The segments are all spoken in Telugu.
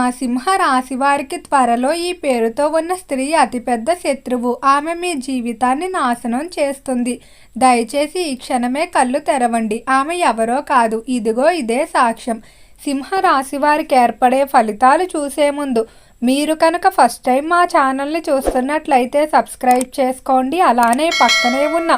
ఆ సింహ రాశి వారికి త్వరలో ఈ పేరుతో ఉన్న స్త్రీ అతిపెద్ద శత్రువు. ఆమె మీ జీవితాన్ని నాశనం చేస్తుంది. దయచేసి ఈ క్షణమే కళ్ళు తెరవండి. ఆమె ఎవరో కాదు. ఇదిగో ఇదే సాక్ష్యం. సింహ రాశి వారికి ఏర్పడే ఫలితాలు చూసే ముందు మీరు కనుక ఫస్ట్ టైం మా ఛానల్ని చూస్తున్నట్లయితే సబ్స్క్రైబ్ చేసుకోండి. అలానే పక్కనే ఉన్న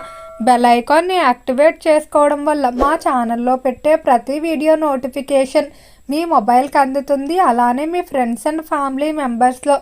బెల్ ఐకాన్ని యాక్టివేట్ చేసుకోవడం వల్ల మా ఛానల్లో పెట్టే ప్రతి వీడియో నోటిఫికేషన్ మీ మొబైల్కి అందుతుంది. అలానే మీ ఫ్రెండ్స్ అండ్ ఫ్యామిలీ మెంబర్స్లో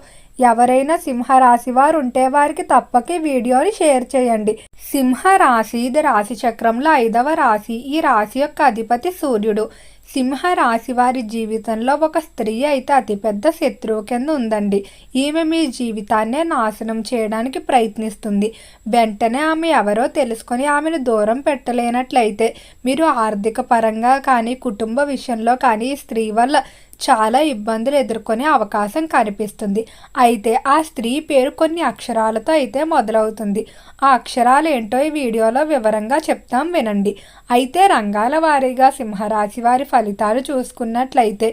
ఎవరైనా సింహరాశి వారు ఉంటే వారికి తప్పక వీడియోని షేర్ చేయండి. సింహ రాశి ఇది రాశి చక్రంలో ఐదవ రాశి. ఈ రాశి యొక్క అధిపతి సూర్యుడు. సింహ రాశి వారి జీవితంలో ఒక స్త్రీ అయితే అతిపెద్ద శత్రువు కింద ఉందండి. ఈమె మీ జీవితాన్నే నాశనం చేయడానికి ప్రయత్నిస్తుంది. వెంటనే ఆమె ఎవరో తెలుసుకొని ఆమెను దూరం పెట్టలేనట్లయితే మీరు ఆర్థిక పరంగా కానీ కుటుంబ విషయంలో కానీ ఈ స్త్రీ వల్ల చాలా ఇబ్బందులు ఎదుర్కొనే అవకాశం కనిపిస్తుంది. అయితే ఆ స్త్రీ పేరు కొన్ని అక్షరాలతో అయితే మొదలవుతుంది. ఆ అక్షరాలు ఏంటో ఈ వీడియోలో వివరంగా చెప్తాం వినండి. అయితే రంగాల వారీగా సింహరాశి వారి ఫలితాలు చూసుకున్నట్లయితే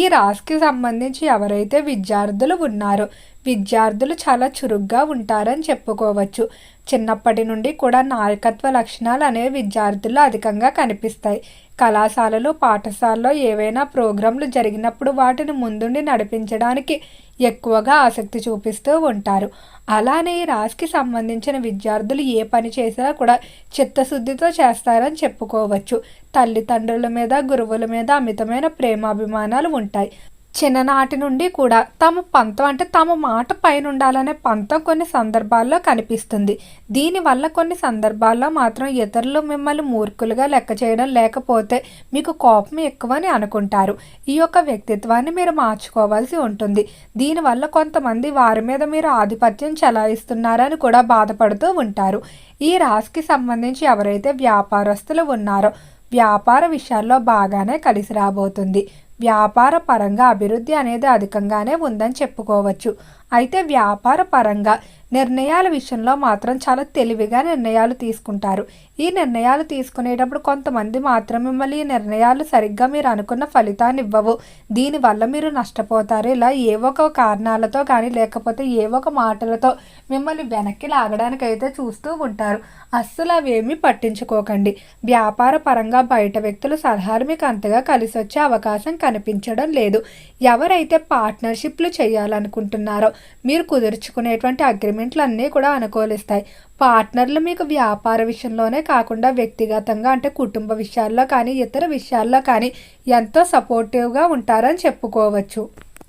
ఈ రాశికి సంబంధించి ఎవరైతే విద్యార్థులు ఉన్నారో విద్యార్థులు చాలా చురుగ్గా ఉంటారని చెప్పుకోవచ్చు. చిన్నప్పటి నుండి కూడా నాయకత్వ లక్షణాలు అనేవి విద్యార్థుల్లో అధికంగా కనిపిస్తాయి. కళాశాలలు పాఠశాలలో ఏవైనా ప్రోగ్రాంలు జరిగినప్పుడు వాటిని ముందుండి నడిపించడానికి ఎక్కువగా ఆసక్తి చూపిస్తూ ఉంటారు. అలానే ఈ రాశికి సంబంధించిన విద్యార్థులు ఏ పని చేసినా కూడా చిత్తశుద్ధితో చేస్తారని చెప్పుకోవచ్చు. తల్లిదండ్రుల మీద గురువుల మీద అమితమైన ప్రేమాభిమానాలు ఉంటాయి. చిన్ననాటి నుండి కూడా తమ పంతం అంటే తమ మాట పైన ఉండాలనే పంతం కొన్ని సందర్భాల్లో కనిపిస్తుంది. దీనివల్ల కొన్ని సందర్భాల్లో మాత్రం ఇతరులు మిమ్మల్ని మూర్ఖులుగా లెక్క చేయడం లేకపోతే మీకు కోపం ఎక్కువని అనుకుంటారు. ఈ యొక్క వ్యక్తిత్వాన్ని మీరు మార్చుకోవాల్సి ఉంటుంది. దీనివల్ల కొంతమంది వారి మీద మీరు ఆధిపత్యం చెలాయిస్తున్నారని కూడా బాధపడుతూ ఉంటారు. ఈ రాశికి సంబంధించి ఎవరైతే వ్యాపారస్తులు ఉన్నారో వ్యాపార విషయాల్లో బాగానే కలిసి రాబోతుంది. వ్యాపార పరంగా అభివృద్ధి అనేది అధికంగానే ఉందని చెప్పుకోవచ్చు. అయితే వ్యాపార పరంగా నిర్ణయాల విషయంలో మాత్రం చాలా తెలివిగా నిర్ణయాలు తీసుకుంటారు. ఈ నిర్ణయాలు తీసుకునేటప్పుడు కొంతమంది మాత్రం మిమ్మల్ని ఈ నిర్ణయాలు సరిగ్గా మీరు అనుకున్న ఫలితాన్ని ఇవ్వవు. దీనివల్ల మీరు నష్టపోతారు. ఇలా ఏ ఒక కారణాలతో కానీ లేకపోతే ఏ ఒక మాటలతో మిమ్మల్ని వెనక్కి లాగడానికైతే చూస్తూ ఉంటారు. అస్సలు అవేమీ పట్టించుకోకండి. వ్యాపార పరంగా బయట వ్యక్తుల సలహాలు మీకు అంతగా కలిసి వచ్చే అవకాశం కనిపించడం లేదు. ఎవరైతే పార్ట్నర్షిప్లు చేయాలనుకుంటున్నారో మీరు కుదుర్చుకునేటువంటి అగ్రిమెంట్లు అన్నీ కూడా అనుకూలిస్తాయి. పార్ట్నర్లు మీకు వ్యాపార విషయంలోనే కాకుండా వ్యక్తిగతంగా అంటే కుటుంబ విషయాల్లో కానీ ఇతర విషయాల్లో కానీ ఎంతో సపోర్టివ్గా ఉంటారని చెప్పుకోవచ్చు.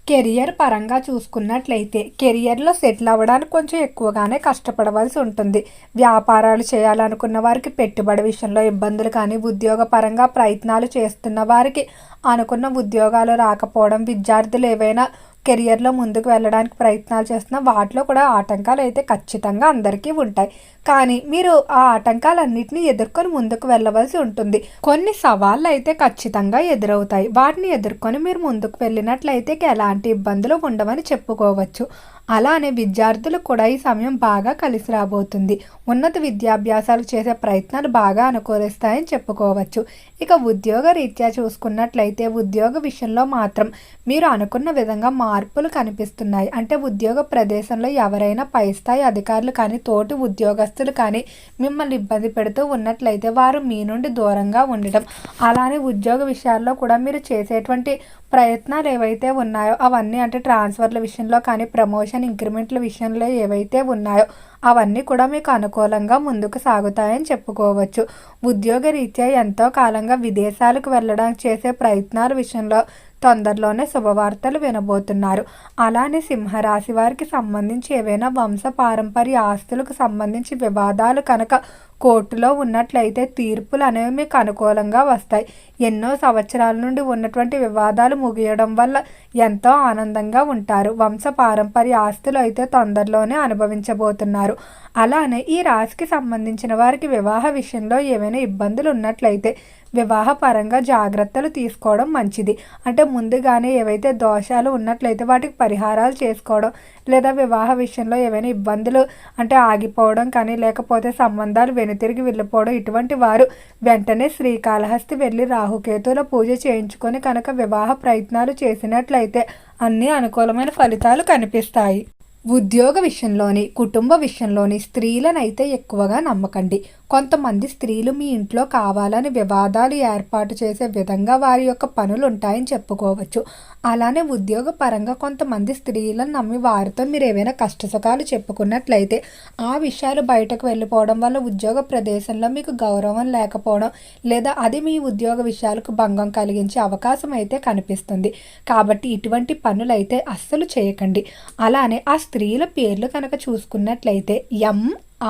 కెరియర్ పరంగా చూసుకున్నట్లయితే కెరియర్లో సెటిల్ అవ్వడానికి కొంచెం ఎక్కువగానే కష్టపడవలసి ఉంటుంది. వ్యాపారాలు చేయాలనుకున్న వారికి పెట్టుబడి విషయంలో ఇబ్బందులు కానీ ఉద్యోగ పరంగా ప్రయత్నాలు చేస్తున్న వారికి అనుకున్న ఉద్యోగాలు రాకపోవడం విద్యార్థులు ఏవైనా కెరియర్లో ముందుకు వెళ్ళడానికి ప్రయత్నాలు చేస్తున్న వాటిలో కూడా ఆటంకాలు అయితే ఖచ్చితంగా అందరికీ ఉంటాయి. కానీ మీరు ఆ ఆటంకాలన్నింటినీ ఎదుర్కొని ముందుకు వెళ్ళవలసి ఉంటుంది. కొన్ని సవాళ్ళు అయితే ఖచ్చితంగా ఎదురవుతాయి. వాటిని ఎదుర్కొని మీరు ముందుకు వెళ్ళినట్లయితే ఎలాంటి ఇబ్బందులు ఉండవని చెప్పుకోవచ్చు. అలానే విద్యార్థులు కూడా ఈ సమయం బాగా కలిసి రాబోతుంది. ఉన్నత విద్యాభ్యాసాలు చేసే ప్రయత్నాలు బాగా అనుకూలిస్తాయని చెప్పుకోవచ్చు. ఇక ఉద్యోగ రీత్యా చూసుకున్నట్లయితే ఉద్యోగ విషయంలో మాత్రం మీరు అనుకున్న విధంగా మార్పులు కనిపిస్తున్నాయి. అంటే ఉద్యోగ ప్రదేశంలో ఎవరైనా పై స్థాయి అధికారులు కానీ తోటి ఉద్యోగస్తులు కానీ మిమ్మల్ని ఇబ్బంది పెడుతూ ఉన్నట్లయితే వారు మీ నుండి దూరంగా ఉండటం. అలానే ఉద్యోగ విషయాల్లో కూడా మీరు చేసేటువంటి ప్రయత్నాలు ఏవైతే ఉన్నాయో అవన్నీ అంటే ట్రాన్స్ఫర్ల విషయంలో కానీ ప్రమోషన్ ఇంక్రిమెంట్ల విషయంలో ఏవైతే ఉన్నాయో అవన్నీ కూడా మీకు అనుకూలంగా ముందుకు సాగుతాయని చెప్పుకోవచ్చు. ఉద్యోగ రీత్యా ఎంతో కాలంగా విదేశాలకు వెళ్ళడానికి చేసే ప్రయత్నాల విషయంలో తొందరలోనే శుభవార్తలు వినబోతున్నారు. అలానే సింహరాశి వారికి సంబంధించి ఏవైనా వంశ పారంపర్య ఆస్తులకు సంబంధించి వివాదాలు కనుక కోర్టులో ఉన్నట్లయితే తీర్పులు అనేవి మీకు అనుకూలంగా వస్తాయి. ఎన్నో సంవత్సరాల నుండి ఉన్నటువంటి వివాదాలు ముగియడం వల్ల ఎంతో ఆనందంగా ఉంటారు. వంశ పారంపర్య ఆస్తులు అయితే తొందరలోనే అనుభవించబోతున్నారు. అలానే ఈ రాశికి సంబంధించిన వారికి వివాహ విషయంలో ఏమైనా ఇబ్బందులు ఉన్నట్లయితే వివాహపరంగా జాగ్రత్తలు తీసుకోవడం మంచిది. అంటే ముందుగానే ఏవైతే దోషాలు ఉన్నట్లయితే వాటికి పరిహారాలు చేసుకోవడం లేదా వివాహ విషయంలో ఏవైనా ఇబ్బందులు అంటే ఆగిపోవడం కానీ లేకపోతే సంబంధాలు వెనుతిరిగి వెళ్ళిపోవడం ఇటువంటి వారు వెంటనే శ్రీకాళహస్తి వెళ్ళి రాహుకేతుల పూజ చేయించుకొని కనుక వివాహ ప్రయత్నాలు చేసినట్లయితే అన్ని అనుకూలమైన ఫలితాలు కనిపిస్తాయి. ఉద్యోగ విషయంలోని కుటుంబ విషయంలోని స్త్రీలనైతే ఎక్కువగా నమ్మకండి. కొంతమంది స్త్రీలు మీ ఇంట్లో కావాలని వివాదాలు ఏర్పాటు చేసే విధంగా వారి యొక్క పనులు ఉంటాయని చెప్పుకోవచ్చు. అలానే ఉద్యోగ పరంగా కొంతమంది స్త్రీలను నమ్మి వారితో మీరు ఏవైనా కష్టసుఖాలు చెప్పుకున్నట్లయితే ఆ విషయాలు బయటకు వెళ్ళిపోవడం వల్ల ఉద్యోగ ప్రదేశంలో మీకు గౌరవం లేకపోవడం లేదా అది మీ ఉద్యోగ విషయాలకు భంగం కలిగించే అవకాశం అయితే కనిపిస్తుంది. కాబట్టి ఇటువంటి పనులైతే అస్సలు చేయకండి. అలానే ఆ స్త్రీల పేర్లు కనుక చూసుకున్నట్లయితే ఎం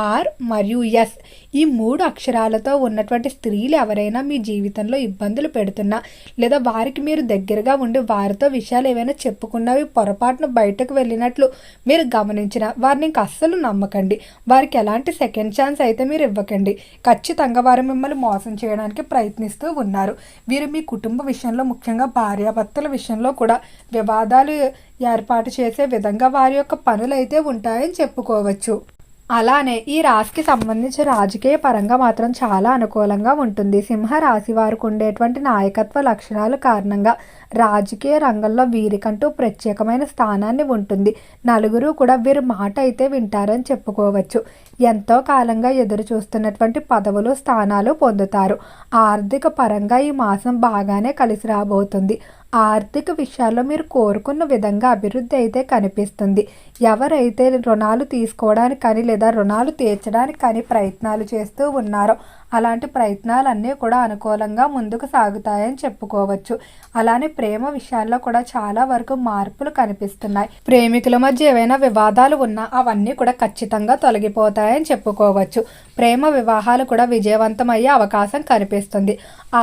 ఆర్ మరియు ఎస్ ఈ మూడు అక్షరాలతో ఉన్నటువంటి స్త్రీలు ఎవరైనా మీ జీవితంలో ఇబ్బందులు పెడుతున్నా లేదా వారికి మీరు దగ్గరగా ఉండి వారితో విషయాలు ఏవైనా చెప్పుకున్నవి పొరపాటున బయటకు వెళ్ళినట్లు మీరు గమనించిన వారిని ఇంక అస్సలు నమ్మకండి. వారికి ఎలాంటి సెకండ్ ఛాన్స్ అయితే మీరు ఇవ్వకండి. ఖచ్చితంగా వారు మిమ్మల్ని మోసం చేయడానికి ప్రయత్నిస్తూ ఉన్నారు. వీరు మీ కుటుంబ విషయంలో ముఖ్యంగా భార్యాభర్తల విషయంలో కూడా వివాదాలు ఏర్పాటు చేసే విధంగా వారి యొక్క పనులు అయితే ఉంటాయని చెప్పుకోవచ్చు. అలానే ఈ రాశికి సంబంధించి రాజకీయ పరంగా మాత్రం చాలా అనుకూలంగా ఉంటుంది. సింహ రాశి వారికి ఉండేటువంటి నాయకత్వ లక్షణాలు కారణంగా రాజకీయ రంగంలో వీరికంటూ ప్రత్యేకమైన స్థానాన్ని ఉంటుంది. నలుగురు కూడా వీరి మాట అయితే వింటారని చెప్పుకోవచ్చు. ఎంతో కాలంగా ఎదురు చూస్తున్నటువంటి పదవులు స్థానాలు పొందుతారు. ఆర్థిక పరంగా ఈ మాసం బాగానే కలిసి రాబోతుంది. ఆర్థిక విషయాల్లో మీరు కోరుకున్న విధంగా అభివృద్ధి అయితే కనిపిస్తుంది. ఎవరైతే రుణాలు తీసుకోవడానికి కానీ లేదా రుణాలు తీర్చడానికి కానీ ప్రయత్నాలు చేస్తూ ఉన్నారో అలాంటి ప్రయత్నాలన్నీ కూడా అనుకూలంగా ముందుకు సాగుతాయని చెప్పుకోవచ్చు. అలానే ప్రేమ విషయాల్లో కూడా చాలా వరకు మార్పులు కనిపిస్తున్నాయి. ప్రేమికుల మధ్య ఏవైనా వివాదాలు ఉన్నా అవన్నీ కూడా ఖచ్చితంగా తొలగిపోతాయని చెప్పుకోవచ్చు. ప్రేమ వివాహాలు కూడా విజయవంతమయ్యే అవకాశం కనిపిస్తుంది.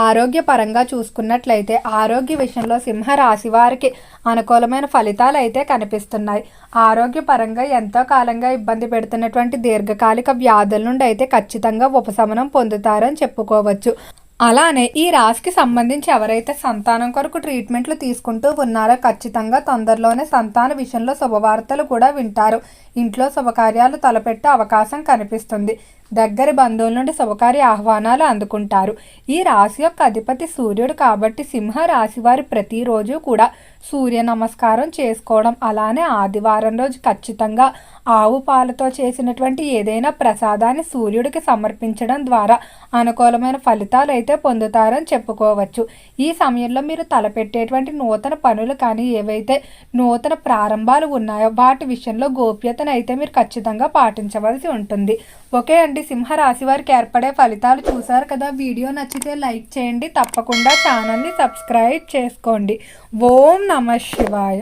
ఆరోగ్య పరంగా చూసుకున్నట్లయితే ఆరోగ్య విషయంలో సింహ రాశి వారికి అనుకూలమైన ఫలితాలు అయితే కనిపిస్తున్నాయి. ఆరోగ్యపరంగా ఎంతో కాలంగా ఇబ్బంది పెడుతున్నటువంటి దీర్ఘకాలిక వ్యాధుల నుండి అయితే ఖచ్చితంగా ఉపశమనం పొందుతారని చెప్పుకోవచ్చు. అలానే ఈ రాశికి సంబంధించి ఎవరైతే సంతానం కొరకు ట్రీట్మెంట్లు తీసుకుంటూ ఉన్నారో ఖచ్చితంగా తొందరలోనే సంతాన విషయంలో శుభవార్తలు కూడా వింటారు. ఇంట్లో శుభకార్యాలు తలపెట్టే అవకాశం కనిపిస్తుంది. దగ్గరి బంధువుల నుండి శుభకార్య ఆహ్వానాలు అందుకుంటారు. ఈ రాశి యొక్క అధిపతి సూర్యుడు కాబట్టి సింహ రాశి వారు ప్రతిరోజు కూడా సూర్య నమస్కారం చేసుకోవడం అలానే ఆదివారం రోజు ఖచ్చితంగా ఆవు పాలతో చేసినటువంటి ఏదైనా ప్రసాదాన్ని సూర్యుడికి సమర్పించడం ద్వారా అనుకూలమైన ఫలితాలు అయితే పొందుతారని చెప్పుకోవచ్చు. ఈ సమయంలో మీరు తలపెట్టేటువంటి నూతన పనులు కానీ ఏవైతే నూతన ప్రారంభాలు ఉన్నాయో వాటి విషయంలో గోప్యతను అయితే మీరు ఖచ్చితంగా పాటించవలసి ఉంటుంది. ఓకే అండి సింహరాశి వారికి ఏర్పడే ఫలితాలు చూసారు కదా. వీడియో నచ్చితే లైక్ చేయండి. తప్పకుండా ఛానల్ని సబ్స్క్రైబ్ చేసుకోండి. ఓం నమ శివాయ.